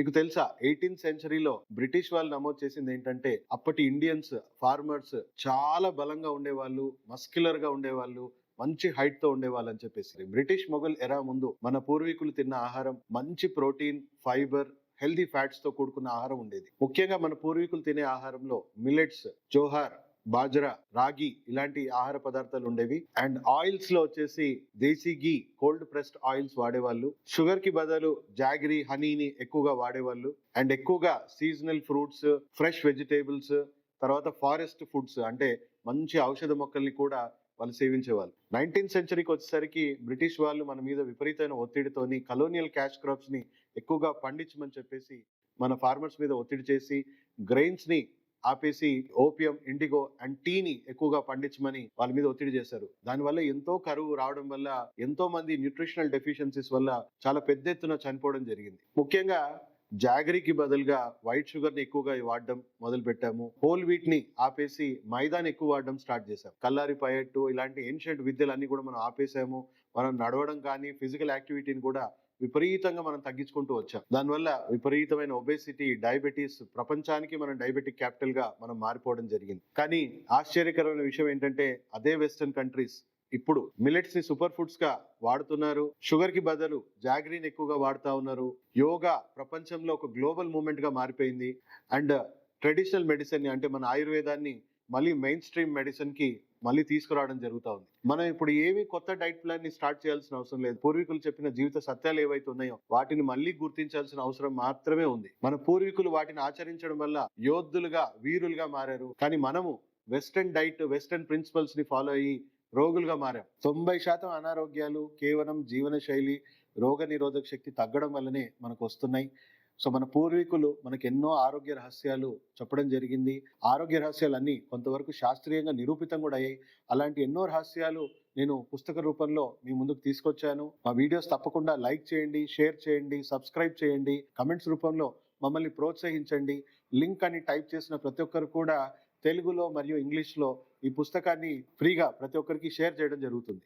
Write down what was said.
మీకు తెలుసా? Eighteenth సెంచరీలో British వాళ్ళు నమోదు చేసింది ఏంటంటే అప్పటి ఇండియన్స్ ఫార్మర్స్ చాలా బలంగా ఉండేవాళ్ళు మస్క్యులర్గా ఉండేవాళ్ళు మంచి హైట్తో ఉండేవాళ్ళు అని చెప్పేసి. బ్రిటిష్ మొఘల్ ఎరా ముందు మన పూర్వీకులు తిన్న ఆహారం మంచి ప్రోటీన్ ఫైబర్ హెల్దీ ఫ్యాట్స్తో కూడుకున్న ఆహారం ఉండేది. ముఖ్యంగా మన పూర్వీకులు తినే ఆహారంలో మిల్లెట్స్ జోహార్ బాజ్రా రాగి ఇలాంటి ఆహార పదార్థాలు ఉండేవి. అండ్ ఆయిల్స్లో వచ్చేసి desi ghee cold pressed oils వాడేవాళ్ళు. షుగర్కి బదులు జాగరీ హనీని ఎక్కువగా వాడేవాళ్ళు. అండ్ ఎక్కువగా సీజనల్ ఫ్రూట్స్ ఫ్రెష్ వెజిటేబుల్స్ తర్వాత ఫారెస్ట్ ఫుడ్స్ అంటే మంచి ఔషధ మొక్కల్ని కూడా వాళ్ళు సేవించేవాళ్ళు. నైన్టీన్త్ సెంచరీకి వచ్చేసరికి బ్రిటిష్ వాళ్ళు మన మీద విపరీతమైన ఒత్తిడితోని కలోనియల్ క్యాష్ క్రాప్స్ని ఎక్కువగా పండించమని చెప్పేసి మన ఫార్మర్స్ మీద ఒత్తిడి చేసి గ్రెయిన్స్ని ఆపేసి ఓపియం ఇండిగో అండ్ టీని ఎక్కువగా పండించమని వాళ్ళ మీద ఒత్తిడి చేశారు. దానివల్ల ఎంతో కరువు రావడం వల్ల ఎంతో మంది న్యూట్రిషనల్ డెఫిషియన్సీస్ వల్ల చాలా పెద్ద ఎత్తున చనిపోవడం జరిగింది. ముఖ్యంగా జాగరీకి బదులుగా వైట్ షుగర్ని ఎక్కువగా వాడడం మొదలు పెట్టాము హోల్ వీట్ని ఆపేసి మైదాని ఎక్కువ వాడడం స్టార్ట్ చేశాం. కల్లారి పయట్టు ఇలాంటి ఏన్షియంట్ విద్యలన్నీ కూడా మనం ఆపేసాము. మనం నడవడం కానీ ఫిజికల్ యాక్టివిటీని కూడా విపరీతంగా మనం తగ్గించుకుంటూ వచ్చాం. దానివల్ల విపరీతమైన ఒబేసిటీ డయాబెటీస్ ప్రపంచానికి మనం డయాబెటిక్ క్యాపిటల్గా మనం మారిపోవడం జరిగింది. కానీ ఆశ్చర్యకరమైన విషయం ఏంటంటే అదే వెస్టర్న్ కంట్రీస్ ఇప్పుడు మిలెట్స్ని సూపర్ ఫుడ్స్గా వాడుతున్నారు. షుగర్కి బదులు జాగ్రీన్ ఎక్కువగా వాడుతా ఉన్నారు. యోగా ప్రపంచంలో ఒక గ్లోబల్ మూమెంట్గా మారిపోయింది. అండ్ ట్రెడిషనల్ మెడిసిన్ అంటే మన ఆయుర్వేదాన్ని మళ్ళీ మెయిన్ స్ట్రీమ్ మెడిసిన్కి మళ్ళీ తీసుకురావడం జరుగుతూ ఉంది. మనం ఇప్పుడు ఏమి కొత్త డైట్ ప్లాన్ని స్టార్ట్ చేయాల్సిన అవసరం లేదు. పూర్వీకులు చెప్పిన జీవిత సత్యాలు ఏవైతే ఉన్నాయో వాటిని మళ్ళీ గుర్తించాల్సిన అవసరం మాత్రమే ఉంది. మన పూర్వీకులు వాటిని ఆచరించడం వల్ల యోధులుగా వీరులుగా మారారు. కానీ మనము వెస్టర్న్ డైట్ వెస్టర్న్ ప్రిన్సిపల్స్ని ఫాలో అయ్యి రోగులుగా మారాం. తొంభై శాతం అనారోగ్యాలు కేవలం జీవన శైలి రోగ నిరోధక శక్తి తగ్గడం వల్లనే మనకు వస్తున్నాయి. సో మన పూర్వీకులు మనకు ఎన్నో ఆరోగ్య రహస్యాలు చెప్పడం జరిగింది. ఆరోగ్య రహస్యాలన్నీ కొంతవరకు శాస్త్రీయంగా నిరూపితం కూడా అయ్యాయి. అలాంటి ఎన్నో రహస్యాలు నేను పుస్తక రూపంలో మీ ముందుకు తీసుకొచ్చాను. మా వీడియోస్ తప్పకుండా లైక్ చేయండి షేర్ చేయండి సబ్స్క్రైబ్ చేయండి. కమెంట్స్ రూపంలో మమ్మల్ని ప్రోత్సహించండి. లింక్ అని టైప్ చేసిన ప్రతి ఒక్కరు కూడా తెలుగులో మరియు ఇంగ్లీష్లో ఈ పుస్తకాన్ని ఫ్రీగా ప్రతి ఒక్కరికి షేర్ చేయడం జరుగుతుంది.